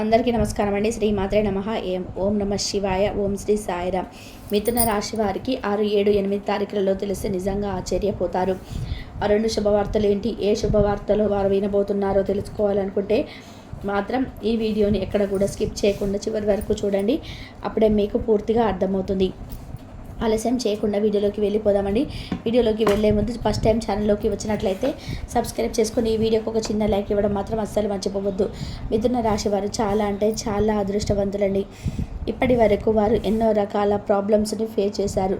అందరికీ నమస్కారం అండి శ్రీ మాత్రే నమ. ఏం ఓం నమ శివాయ ఓం శ్రీ సాయిరామ్ మిథున రాశి వారికి ఆరు ఏడు ఎనిమిది తారీఖులలో తెలిస్తే నిజంగా ఆశ్చర్యపోతారు. ఆ రెండు శుభవార్తలు ఏంటి? ఏ శుభవార్తలు వారు వినబోతున్నారో తెలుసుకోవాలనుకుంటే మాత్రం ఈ వీడియోని ఎక్కడ కూడా స్కిప్ చేయకుండా చివరి వరకు చూడండి. అప్పుడే మీకు పూర్తిగా అర్థమవుతుంది. ఆలస్యం చేయకుండా వీడియోలోకి వెళ్ళిపోదామండి. వీడియోలోకి వెళ్ళే ముందు ఫస్ట్ టైం ఛానల్లోకి వచ్చినట్లయితే సబ్స్క్రైబ్ చేసుకుని ఈ వీడియోకి ఒక చిన్న లైక్ ఇవ్వడం మాత్రం అస్సలు మర్చిపోవద్దు. మిథున రాశి వారు చాలా అంటే చాలా అదృష్టవంతులండి. ఇప్పటి వరకు వారు ఎన్నో రకాల ప్రాబ్లమ్స్ని ఫేస్ చేశారు.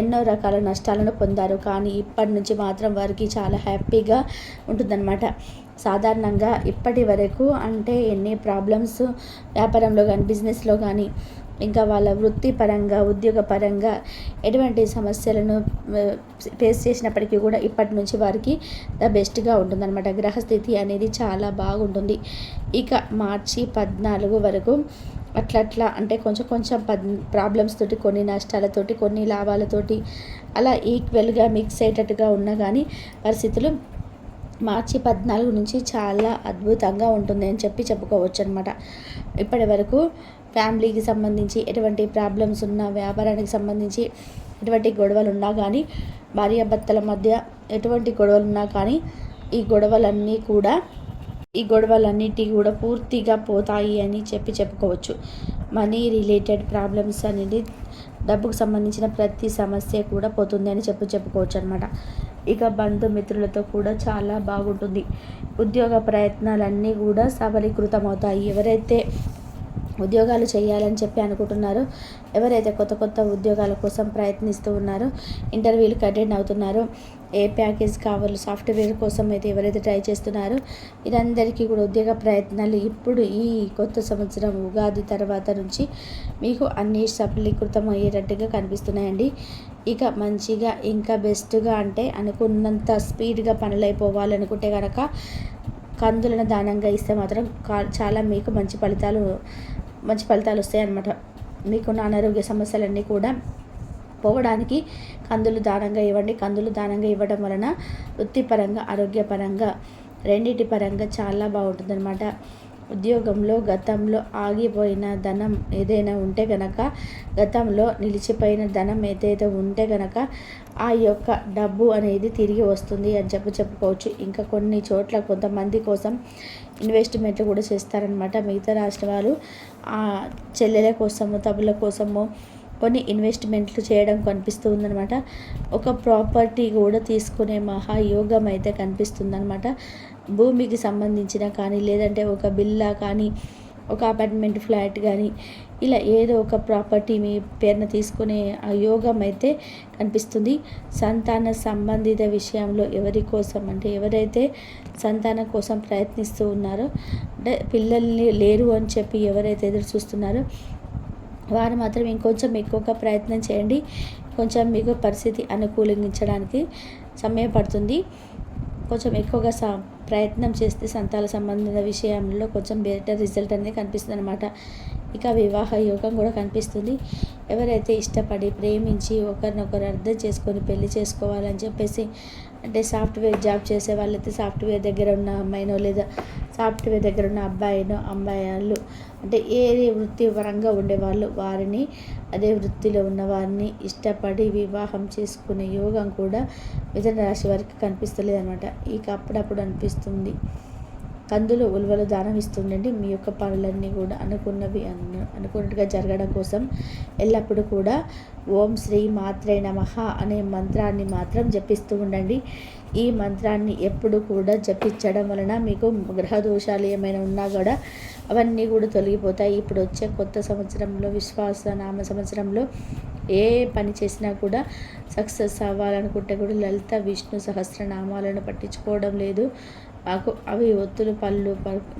ఎన్నో రకాల నష్టాలను పొందారు. కానీ ఇప్పటి నుంచి మాత్రం వారికి చాలా హ్యాపీగా ఉంటుందన్నమాట. సాధారణంగా ఇప్పటి వరకు అంటే ఎన్ని ప్రాబ్లమ్స్ వ్యాపారంలో కానీ బిజినెస్లో కానీ ఇంకా వాళ్ళ వృత్తిపరంగా ఉద్యోగపరంగా ఎటువంటి సమస్యలను ఫేస్ చేసినప్పటికీ కూడా ఇప్పటి నుంచి వారికి ద బెస్ట్గా ఉంటుందన్నమాట. గ్రహస్థితి అనేది చాలా బాగుంటుంది. ఇక మార్చి పద్నాలుగు వరకు అట్లా అట్లా అంటే కొంచెం కొంచెం పద్ ప్రాబ్లమ్స్ తోటి కొన్ని నష్టాలతోటి కొన్ని లాభాలతోటి అలా ఈక్వల్గా మిక్స్ అయ్యేటట్టుగా ఉన్నా కానీ పరిస్థితులు మార్చి పద్నాలుగు నుంచి చాలా అద్భుతంగా ఉంటుంది అని చెప్పి చెప్పుకోవచ్చు అనమాట ఇప్పటి వరకు ఫ్యామిలీకి సంబంధించి ఎటువంటి ప్రాబ్లమ్స్ ఉన్నా వ్యాపారానికి సంబంధించి ఎటువంటి గొడవలు ఉన్నా కానీ భార్యాభర్తల మధ్య ఎటువంటి గొడవలు ఉన్నా కానీ ఈ గొడవలన్నీ కూడా ఈ గొడవలన్నిటి కూడా పూర్తిగా పోతాయి అని చెప్పి చెప్పుకోవచ్చు. మనీ రిలేటెడ్ ప్రాబ్లమ్స్ అనేది డబ్బుకు సంబంధించిన ప్రతి సమస్య కూడా పోతుంది అని చెప్పి చెప్పుకోవచ్చు అనమాట ఇక బంధుమిత్రులతో కూడా చాలా బాగుంటుంది. ఉద్యోగ ప్రయత్నాలన్నీ కూడా సబలీకృతమవుతాయి ఎవరైతే ఉద్యోగాలు చేయాలని చెప్పి అనుకుంటున్నారు. ఎవరైతే కొత్త కొత్త ఉద్యోగాల కోసం ప్రయత్నిస్తూ ఉన్నారో ఇంటర్వ్యూలకు అటెండ్ అవుతున్నారు. ఏ ప్యాకేజ్ కావాలో సాఫ్ట్వేర్ కోసం అయితే ఎవరైతే ట్రై చేస్తున్నారో వీరందరికీ కూడా ఉద్యోగ ప్రయత్నాలు ఇప్పుడు ఈ కొత్త సంవత్సరం ఉగాది తర్వాత నుంచి మీకు అన్ని సఫలీకృతం అయ్యేటట్టుగా కనిపిస్తున్నాయండి. ఇక మంచిగా ఇంకా బెస్ట్గా అంటే అనుకున్నంత స్పీడ్గా పనులు అయిపోవాలనుకుంటే కనుక కందులను దానంగా ఇస్తే మాత్రం చాలా మీకు మంచి ఫలితాలు మంచి ఫలితాలు వస్తాయన్నమాట మీకున్న అనారోగ్య సమస్యలన్నీ కూడా పోవడానికి కందులు దానంగా ఇవ్వండి. కందులు దానంగా ఇవ్వడం వలన వృత్తిపరంగా ఆరోగ్యపరంగా రెండింటి పరంగా చాలా బాగుంటుందన్నమాట. ఉద్యోగంలో గతంలో ఆగిపోయిన ధనం ఏదైనా ఉంటే గనక గతంలో నిలిచిపోయిన ధనం ఏదైతే ఉంటే గనక ఆ యొక్క డబ్బు అనేది తిరిగి వస్తుంది అని చెప్పి చెప్పుకోవచ్చు. ఇంకా కొన్ని చోట్ల కొంతమంది కోసం ఇన్వెస్ట్మెంట్లు కూడా చేస్తారనమాట మిగతా రాష్ట్ర వారు చెల్లెల కోసము తబుల కోసము కొన్ని ఇన్వెస్ట్మెంట్లు చేయడం కనిపిస్తూ ఉందనమాట ఒక ప్రాపర్టీ కూడా తీసుకునే మహాయోగం అయితే కనిపిస్తుందనమాట భూమికి సంబంధించిన కానీ లేదంటే ఒక బిల్లా కానీ ఒక అపార్ట్మెంట్ ఫ్లాట్ కానీ ఇలా ఏదో ఒక ప్రాపర్టీ మీ పేరున తీసుకునే ఆ యోగం అయితే కనిపిస్తుంది. సంతాన సంబంధిత విషయంలో ఎవరి కోసం అంటే ఎవరైతే సంతానం కోసం ప్రయత్నిస్తూ ఉన్నారో అంటే పిల్లల్ని లేరు అని చెప్పి ఎవరైతే ఎదురు చూస్తున్నారో వారు మాత్రం ఇంకొంచెం ఎక్కువగా ప్రయత్నం చేయండి. కొంచెం మీకు పరిస్థితి అనుకూలించడానికి సమయం పడుతుంది కొంచెం ఎక్కువగా స ప్రయత్నం చేస్తే సంతాన సంబంధిత విషయంలో కొంచెం బెటర్ రిజల్ట్ అనేది కనిపిస్తుంది అనమాట ఇక వివాహ యోగం కూడా కనిపిస్తుంది. ఎవరైతే ఇష్టపడి ప్రేమించి ఒకరినొకరు అర్థం చేసుకొని పెళ్ళి చేసుకోవాలని చెప్పేసి అంటే సాఫ్ట్వేర్ జాబ్ చేసే వాళ్ళైతే సాఫ్ట్వేర్ దగ్గర ఉన్న అమ్మాయినో లేదా సాఫ్ట్వేర్ దగ్గర ఉన్న అబ్బాయినో అమ్మాయిలు అంటే ఏది వృత్తిపరంగా ఉండేవాళ్ళు వారిని అదే వృత్తిలో ఉన్న వారిని ఇష్టపడి వివాహం చేసుకునే యోగం కూడా మిథున రాశి వారికి కనిపిస్తలేదు అనమాట ఇక అప్పుడప్పుడు అనిపిస్తుంది. కందులు ఉలువలు దానం ఇస్తుండండి. మీ యొక్క పనులన్నీ కూడా అనుకున్నవి అను అనుకున్నట్టుగా జరగడం కోసం ఎల్లప్పుడూ కూడా ఓం శ్రీ మాత్రే నమః అనే మంత్రాన్ని మాత్రం జపిస్తూ ఉండండి. ఈ మంత్రాన్ని ఎప్పుడు కూడా జపించడం వలన మీకు గ్రహ దోషాలు ఏమైనా ఉన్నా కూడా అవన్నీ కూడా తొలగిపోతాయి. ఇప్పుడు వచ్చే కొత్త సంవత్సరంలో విశ్వాస నామ సంవత్సరంలో ఏ పని చేసినా కూడా సక్సెస్ అవ్వాలనుకుంటే కూడా లలిత విష్ణు సహస్రనామాలను పట్టించుకోవడం లేదు. మాకు అవి ఒత్తులు పళ్ళు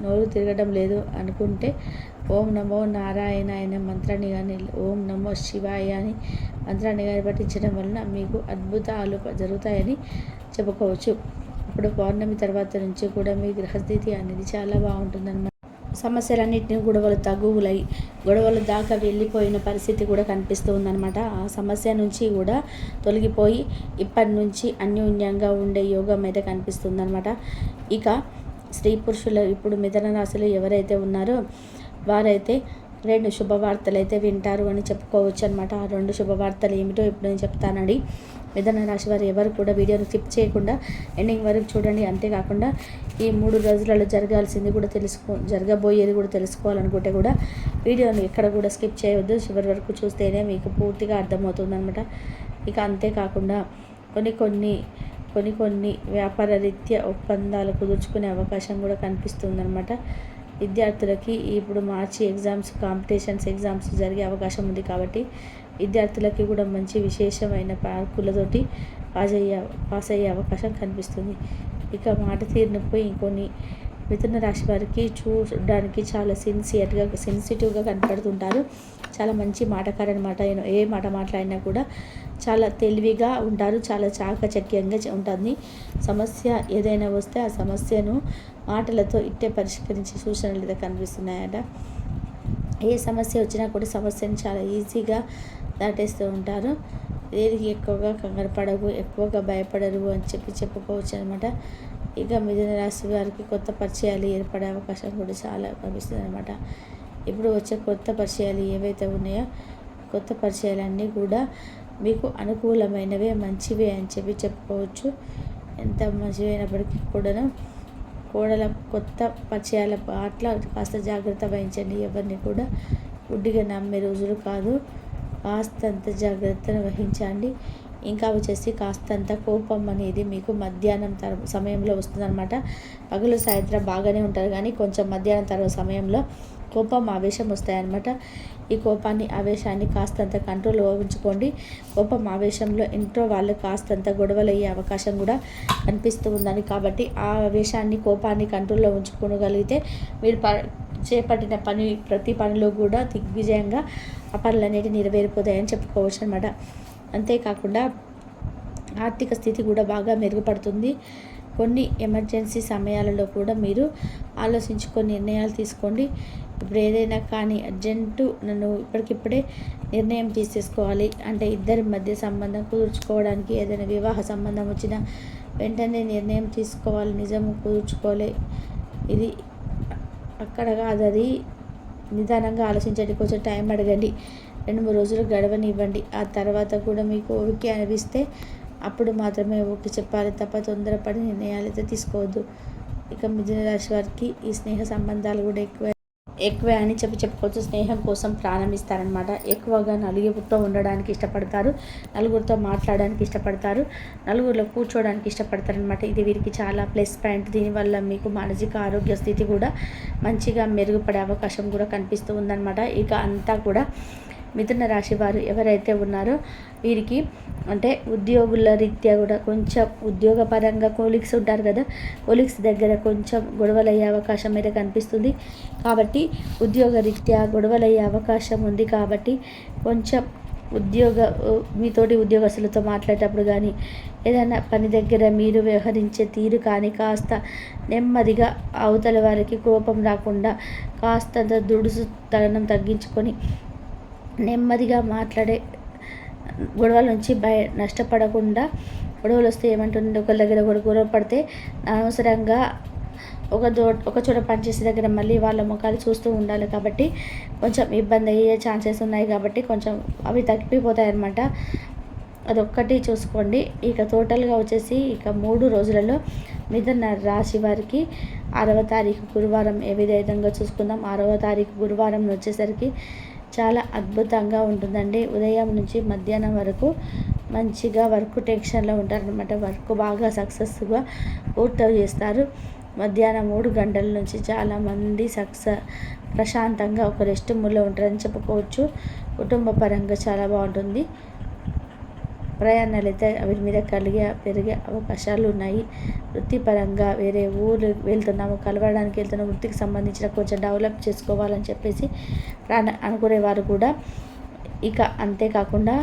నోరు తిరగడం లేదు అనుకుంటే ఓం నమో నారాయణ అనే మంత్రాన్ని కానీ ఓం నమో శివాయ అని మంత్రాన్ని కానీ పఠించడం వలన మీకు అద్భుతాలు జరుగుతాయని చెప్పుకోవచ్చు. ఇప్పుడు పౌర్ణమి తర్వాత నుంచి కూడా మీ గ్రహస్థితి అనేది చాలా బాగుంటుందన్నమాట. సమస్యలన్నింటినీ గొడవలు తగువులై గొడవలు దాకా వెళ్ళిపోయిన పరిస్థితి కూడా కనిపిస్తూ ఉందన్నమాట ఆ సమస్య నుంచి కూడా తొలగిపోయి ఇప్పటి నుంచి అన్యోన్యంగా ఉండే యోగం అయితే కనిపిస్తుందన్నమాట. ఇక స్త్రీ పురుషులు ఇప్పుడు మిథున రాశిలో ఎవరైతే ఉన్నారో వారైతే రెండు శుభవార్తలు అయితే వింటారు అని చెప్పుకోవచ్చు అనమాట ఆ రెండు శుభవార్తలు ఏమిటో ఇప్పుడు నేను చెప్తానండి. మిథున రాశి వారు ఎవరు కూడా వీడియోని స్కిప్ చేయకుండా ఎండింగ్ వరకు చూడండి. అంతేకాకుండా ఈ మూడు రోజులలో జరగాల్సింది కూడా తెలుసుకో జరగబోయేది కూడా తెలుసుకోవాలనుకుంటే కూడా వీడియోని ఎక్కడ కూడా స్కిప్ చేయవద్దు. చివరి వరకు చూస్తేనే మీకు పూర్తిగా అర్థమవుతుందనమాట ఇక అంతేకాకుండా కొన్ని కొన్ని కొన్ని కొన్ని వ్యాపార రీత్యా ఒప్పందాలు కుదుర్చుకునే అవకాశం కూడా కనిపిస్తుందన్నమాట. విద్యార్థులకి ఇప్పుడు మార్చి ఎగ్జామ్స్ కాంపిటీషన్స్ ఎగ్జామ్స్ జరిగే అవకాశం ఉంది కాబట్టి విద్యార్థులకి కూడా మంచి విశేషమైన పార్కులతోటి పాస్ అయ్యే పాస్ అయ్యే అవకాశం కనిపిస్తుంది. ఇక మాట తీరినపోయి ఇంకొన్ని మిథున రాశి వారికి చూడడానికి చాలా సిన్సియర్గా సెన్సిటివ్గా కనపడుతుంటారు. చాలా మంచి మాటకారు అనమాట ఏ మాట మాట్లాడినా కూడా చాలా తెలివిగా ఉంటారు. చాలా చాకచక్యంగా ఉంటుంది. సమస్య ఏదైనా వస్తే ఆ సమస్యను మాటలతో ఇట్టే పరిష్కరించే సూచనలు అయితే కనిపిస్తున్నాయట. ఏ సమస్య వచ్చినా కూడా సమస్యను చాలా ఈజీగా దాటేస్తూ ఉంటారు. దేనికి ఎక్కువగా కంగారు పడవు ఎక్కువగా భయపడరు అని చెప్పి చెప్పుకోవచ్చు అనమాట ఇక మిథున రాశి వారికి కొత్త పరిచయాలు ఏర్పడే అవకాశం కూడా చాలా కనిపిస్తుంది అనమాట ఇప్పుడు వచ్చే కొత్త పరిచయాలు ఏవైతే ఉన్నాయో కొత్త పరిచయాలన్నీ కూడా మీకు అనుకూలమైనవే మంచివే అని చెప్పి చెప్పుకోవచ్చు. ఎంత మంచివైనప్పటికీ కూడాను కోడల కొత్త పరిచయాల పట్ల కాస్త జాగ్రత్త వహించండి. ఎవరిని కూడా గుడ్డిగా నమ్మే రోజులు కాదు. కాస్తంత జాగ్రత్తను వహించండి. ఇంకా వచ్చేసి కాస్తంత కోపం అనేది మీకు మధ్యాహ్నం తర సమయంలో వస్తుందన్నమాట. పగలు సాయంత్రం బాగానే ఉంటారు కానీ కొంచెం మధ్యాహ్నం తర్వాత సమయంలో కోపం ఆవేశం వస్తాయన్నమాట. ఈ కోపాన్ని ఆవేశాన్ని కాస్తంత కంట్రోల్లో ఉంచుకోండి కోపం ఆవేశంలో ఇంట్లో వాళ్ళు కాస్తంత గొడవలు అయ్యే అవకాశం కూడా కనిపిస్తూ ఉందని కాబట్టి ఆ ఆవేశాన్ని కోపాన్ని కంట్రోల్లో ఉంచుకోగలిగితే మీరు ప చేపట్టిన పని ప్రతి పనిలో కూడా దిగ్విజయంగా ఆ పనులు అనేవి నెరవేరిపోతాయని చెప్పుకోవచ్చు అనమాట అంతేకాకుండా ఆర్థిక స్థితి కూడా బాగా మెరుగుపడుతుంది. కొన్ని ఎమర్జెన్సీ సమయాలలో కూడా మీరు ఆలోచించుకొని నిర్ణయాలు తీసుకోండి. ఇప్పుడు ఏదైనా కానీ అర్జెంటు నన్ను ఇప్పటికిప్పుడే నిర్ణయం తీసేసుకోవాలి అంటే ఇద్దరి మధ్య సంబంధం కుదుర్చుకోవడానికి ఏదైనా వివాహ సంబంధం వచ్చినా వెంటనే నిర్ణయం తీసుకోవాలి. నిజం కుదుర్చుకోలే. ఇది అక్కడ కాదు. అది నిదానంగా ఆలోచించండి. కొంచెం టైం అడగండి. రెండు మూడు రోజులు గడవనివ్వండి. ఆ తర్వాత కూడా మీకు ఓకే అనిపిస్తే అప్పుడు మాత్రమే ఓకే చెప్పాలి తప్ప తొందరపడి నిర్ణయాలు అయితే తీసుకోవద్దు. ఇక మిథున రాశి వారికి ఈ స్నేహ సంబంధాలు కూడా ఎక్కువ ఎక్కువే అని చెప్పి చెప్పుకోవచ్చు. స్నేహం కోసం ప్రాణం ఇస్తారనమాట ఎక్కువగా నలుగురితో ఉండడానికి ఇష్టపడతారు. నలుగురితో మాట్లాడడానికి ఇష్టపడతారు. నలుగురిలో కూర్చోవడానికి ఇష్టపడతారనమాట ఇది వీరికి చాలా ప్లస్ పాయింట్. దీనివల్ల మీకు మానసిక ఆరోగ్య స్థితి కూడా మంచిగా మెరుగుపడే అవకాశం కూడా కనిపిస్తూ ఉందన్నమాట. ఇక అంతా కూడా మిథున రాశి వారు ఎవరైతే ఉన్నారో వీరికి అంటే ఉద్యోగుల రీత్యా కూడా కొంచెం ఉద్యోగపరంగా కోలిక్స్ ఉంటారు కదా కోలిక్స్ దగ్గర కొంచెం గొడవలు అయ్యే అవకాశం అయితే కనిపిస్తుంది. కాబట్టి ఉద్యోగ రీత్యా గొడవలు అయ్యే అవకాశం ఉంది కాబట్టి కొంచెం ఉద్యోగ మీతోటి ఉద్యోగస్తులతో మాట్లాడేటప్పుడు కానీ ఏదైనా పని దగ్గర మీరు వ్యవహరించే తీరు కానీ కాస్త నెమ్మదిగా అవతల వారికి కోపం రాకుండా కాస్తంత దుడుసు తగనం తగ్గించుకొని నెమ్మదిగా మాట్లాడే గొడవల నుంచి భయ నష్టపడకుండా గొడవలు వస్తే ఏమంటుంది? ఒకరి దగ్గర ఒకరు గొడవ పడితే అనవసరంగా ఒక దో ఒక చోట పనిచేసే దగ్గర మళ్ళీ వాళ్ళ ముఖాలు చూస్తూ ఉండాలి కాబట్టి కొంచెం ఇబ్బంది అయ్యే ఛాన్సెస్ ఉన్నాయి కాబట్టి కొంచెం అవి తగ్గిపోతాయి అన్నమాట అదొక్కటి చూసుకోండి. ఇక టోటల్గా వచ్చేసి ఇక మూడు రోజులలో మిథున రాశి వారికి ఆరవ తారీఖు గురువారం ఏ విధంగా చూసుకుందాం? ఆరవ తారీఖు గురువారం వచ్చేసరికి చాలా అద్భుతంగా ఉంటుందండి. ఉదయం నుంచి మధ్యాహ్నం వరకు మంచిగా వర్క్ టెన్షన్లో ఉంటారనమాట వర్క్ బాగా సక్సెస్గా పూర్తి చేస్తారు. మధ్యాహ్నం మూడు గంటల నుంచి చాలామంది సక్సెస్ ప్రశాంతంగా ఒక రెస్ట్ మూడ్లో ఉంటారని చెప్పుకోవచ్చు. కుటుంబ పరంగా చాలా బాగుంటుంది. ప్రయాణాలు అయితే వీటి మీద కలిగే పెరిగే అవకాశాలు ఉన్నాయి వృత్తిపరంగా వేరే ఊరు వెళ్తున్నాము కలవడానికి వెళ్తున్నాము వృత్తికి సంబంధించిన కొంచెం డెవలప్ చేసుకోవాలని చెప్పేసి ప్రాణ అనుకునేవారు కూడా. ఇక అంతేకాకుండా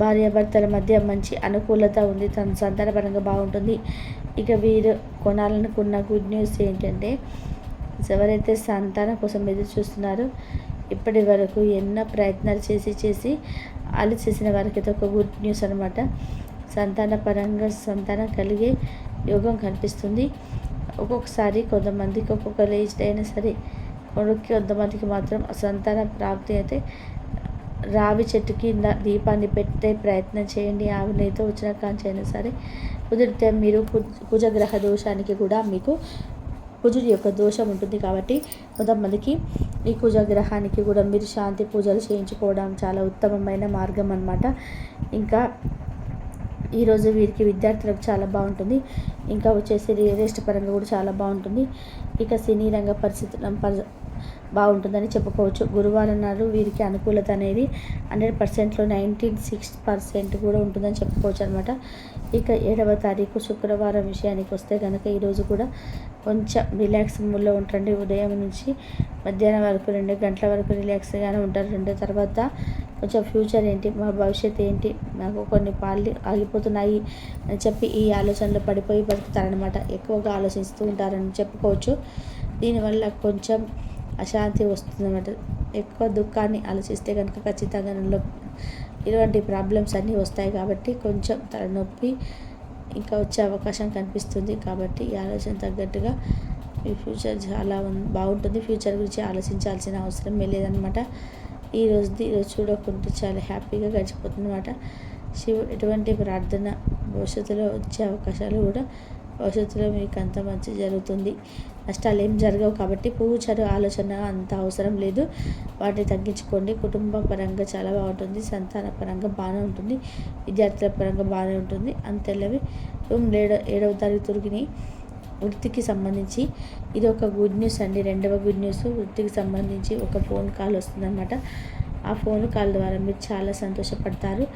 భార్యాభర్తల మధ్య మంచి అనుకూలత ఉంది. తన సంతానపరంగా బాగుంటుంది. ఇక వీరు కొనాలనుకున్న గుడ్ న్యూస్ ఏంటంటే ఎవరైతే సంతానం కోసం ఎదురు చూస్తున్నారో ఇప్పటి వరకు ఎన్నో ప్రయత్నాలు చేసి చేసి వాళ్ళు చేసిన వారికి ఒక గుడ్ న్యూస్ అనమాట సంతాన పరంగా సంతానం కలిగే యోగం కనిపిస్తుంది. ఒక్కొక్కసారి కొంతమందికి ఒక్కొక్క ఏజ్ అయినా సరే కొడుక్కి కొంతమందికి మాత్రం సంతాన ప్రాప్తి అయితే రావి చెట్టు కింద దీపాన్ని పెట్టే ప్రయత్నం చేయండి. ఆవు నెయ్యితో వచ్చిన కాంచైనా సరే కుదిరితే మీరు కుజగ్రహ దోషానికి కూడా మీకు కుజుడి యొక్క దోషం ఉంటుంది కాబట్టి కొంతమందికి ఈ కుజగ్రహానికి కూడా మీరు శాంతి పూజలు చేయించుకోవడం చాలా ఉత్తమమైన మార్గం అన్నమాట. ఇంకా ఈరోజు వీరికి విద్యార్థులకు చాలా బాగుంటుంది. ఇంకా వచ్చేసి రియల్ ఎస్టేట్ పరంగా కూడా చాలా బాగుంటుంది. ఇక సినీ రంగ పరిస్థితుల బాగుంటుందని చెప్పుకోవచ్చు. గురువారం నాడు వీరికి అనుకూలత అనేది హండ్రెడ్ పర్సెంట్లో నైన్టీన్ సిక్స్ పర్సెంట్ కూడా ఉంటుందని చెప్పుకోవచ్చు అనమాట ఇక ఏడవ తారీఖు శుక్రవారం విషయానికి వస్తే కనుక ఈరోజు కూడా కొంచెం రిలాక్స్ మూడ్లో ఉంటండి. ఉదయం నుంచి మధ్యాహ్నం వరకు రెండు గంటల వరకు రిలాక్స్గానే ఉంటారు. రెండు తర్వాత కొంచెం ఫ్యూచర్ ఏంటి మా భవిష్యత్ ఏంటి నాకు కొన్ని పాళ్ళు ఆగిపోతున్నాయి అని చెప్పి ఈ ఆలోచనలో పడిపోయి బతుకుతారనమాట ఎక్కువగా ఆలోచిస్తూ ఉంటారని చెప్పుకోవచ్చు. దీనివల్ల కొంచెం అశాంతి వస్తుందన్నమాట. ఎక్కువ దుఃఖాన్ని ఆలోచిస్తే కనుక ఖచ్చితంగా ఇటువంటి ప్రాబ్లమ్స్ అన్నీ వస్తాయి కాబట్టి కొంచెం తలనొప్పి ఇంకా వచ్చే అవకాశం కనిపిస్తుంది కాబట్టి ఈ ఆలోచన తగ్గట్టుగా ఈ ఫ్యూచర్ చాలా బాగుంటుంది. ఫ్యూచర్ గురించి ఆలోచించాల్సిన అవసరం లేదనమాట ఈ రోజుది ఈరోజు చూడకుంటే చాలా హ్యాపీగా గడిచిపోతుంది అనమాట శివుడు ఎటువంటి ప్రార్థన భవిష్యత్తులో వచ్చే అవకాశాలు కూడా భవిష్యత్తులో మీకు అంత మంచి జరుగుతుంది. నష్టాలు ఏం జరగవు కాబట్టి పూచరు ఆలోచన అంత అవసరం లేదు. వాటిని తగ్గించుకోండి. కుటుంబ పరంగా చాలా బాగుంటుంది. సంతాన పరంగా బాగానే ఉంటుంది. విద్యార్థుల పరంగా బాగానే ఉంటుంది. అంతెల్లవి రూమ్ ఏడో ఏడవ తరగతిని వృత్తికి సంబంధించి ఇది ఒక గుడ్ న్యూస్ అండి. రెండవ గుడ్ న్యూస్. వృత్తికి సంబంధించి ఒక ఫోన్ కాల్ వస్తుందన్నమాట. ఆ ఫోన్ కాల్ ద్వారా మీరు చాలా సంతోషపడతారు.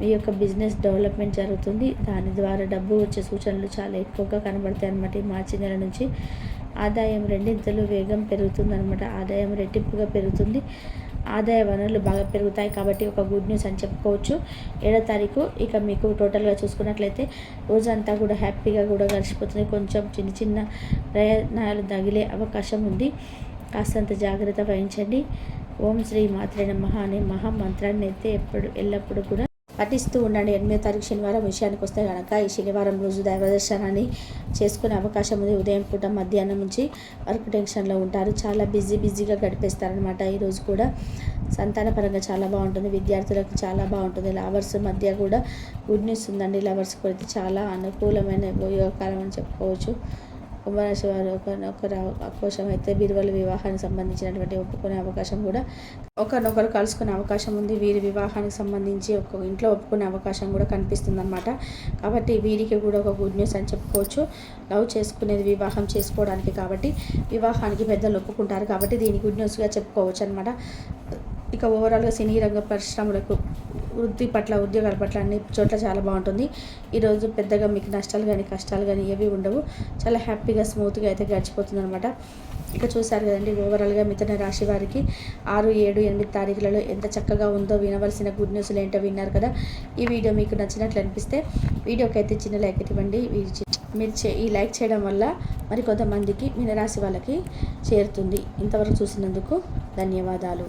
మీ యొక్క బిజినెస్ డెవలప్మెంట్ జరుగుతుంది. దాని ద్వారా డబ్బు వచ్చే సూచనలు చాలా ఎక్కువగా కనబడతాయి అన్నమాట ఈ మార్చి నెల నుంచి. ఆదాయం రెండింతలు వేగం పెరుగుతుందన్నమాట. ఆదాయం రెట్టింపుగా పెరుగుతుంది. ఆదాయ వనరులు బాగా పెరుగుతాయి కాబట్టి ఒక గుడ్ న్యూస్ అని చెప్పుకోవచ్చు. ఏడో తారీఖు ఇక మీకు టోటల్గా చూసుకున్నట్లయితే రోజంతా కూడా హ్యాపీగా కూడా గడిచిపోతుంది. కొంచెం చిన్న చిన్న ప్రయత్నాలు తగిలే అవకాశం ఉంది. కాస్తంత జాగ్రత్త వహించండి. ఓం శ్రీ మాత్రే నమ అనే మహామంత్రాన్ని అయితే ఎప్పుడు ఎల్లప్పుడూ కూడా పఠిస్తూ ఉండండి. ఎనిమిదో తారీఖు శనివారం విషయానికి వస్తే కనుక ఈ శనివారం రోజు దైవదర్శనాన్ని చేసుకునే అవకాశం ఉంది. ఉదయం పూట మధ్యాహ్నం నుంచి వర్క్ టెన్షన్లో ఉంటారు. చాలా బిజీ బిజీగా గడిపేస్తారనమాట ఈరోజు కూడా సంతానపరంగా చాలా బాగుంటుంది. విద్యార్థులకు చాలా బాగుంటుంది. లవర్స్ మధ్య కూడా గుడ్ న్యూస్ ఉందండి. లవర్స్ కూడా చాలా అనుకూలమైన యోగకాలం అని చెప్పుకోవచ్చు. కుంభరాశి వారు ఒకరినొకరు అవకాశం అయితే బీరువల వివాహానికి సంబంధించినటువంటి ఒప్పుకునే అవకాశం కూడా ఒకరినొకరు కలుసుకునే అవకాశం ఉంది. వీరి వివాహానికి సంబంధించి ఒక ఇంట్లో ఒప్పుకునే అవకాశం కూడా కనిపిస్తుంది అనమాట కాబట్టి వీరికి కూడా ఒక గుడ్ న్యూస్ అని చెప్పుకోవచ్చు. లవ్ చేసుకునేది వివాహం చేసుకోవడానికి కాబట్టి వివాహానికి పెద్దలు ఒప్పుకుంటారు కాబట్టి దీని గుడ్ న్యూస్గా చెప్పుకోవచ్చు అనమాట ఇక ఓవరాల్గా సినీ రంగ పరిశ్రమలకు వృత్తి పట్ల ఉద్యోగాల పట్ల అన్ని చోట్ల చాలా బాగుంటుంది. ఈరోజు పెద్దగా మీకు నష్టాలు కానీ కష్టాలు కానీ ఏవి ఉండవు. చాలా హ్యాపీగా స్మూత్గా అయితే గడిచిపోతుంది అనమాట ఇక చూశారు కదండి ఓవరాల్గా మిథున రాశి వారికి ఆరు ఏడు ఎనిమిది తారీఖులలో ఎంత చక్కగా ఉందో వినవలసిన గుడ్ న్యూస్లు ఏంటో విన్నారు కదా. ఈ వీడియో మీకు నచ్చినట్లు అనిపిస్తే వీడియోకి అయితే చిన్న లైక్ ఇవ్వండి. మీరు చే ఈ లైక్ చేయడం వల్ల మరి కొంతమందికి మీనరాశి వాళ్ళకి చేరుతుంది. ఇంతవరకు చూసినందుకు ధన్యవాదాలు.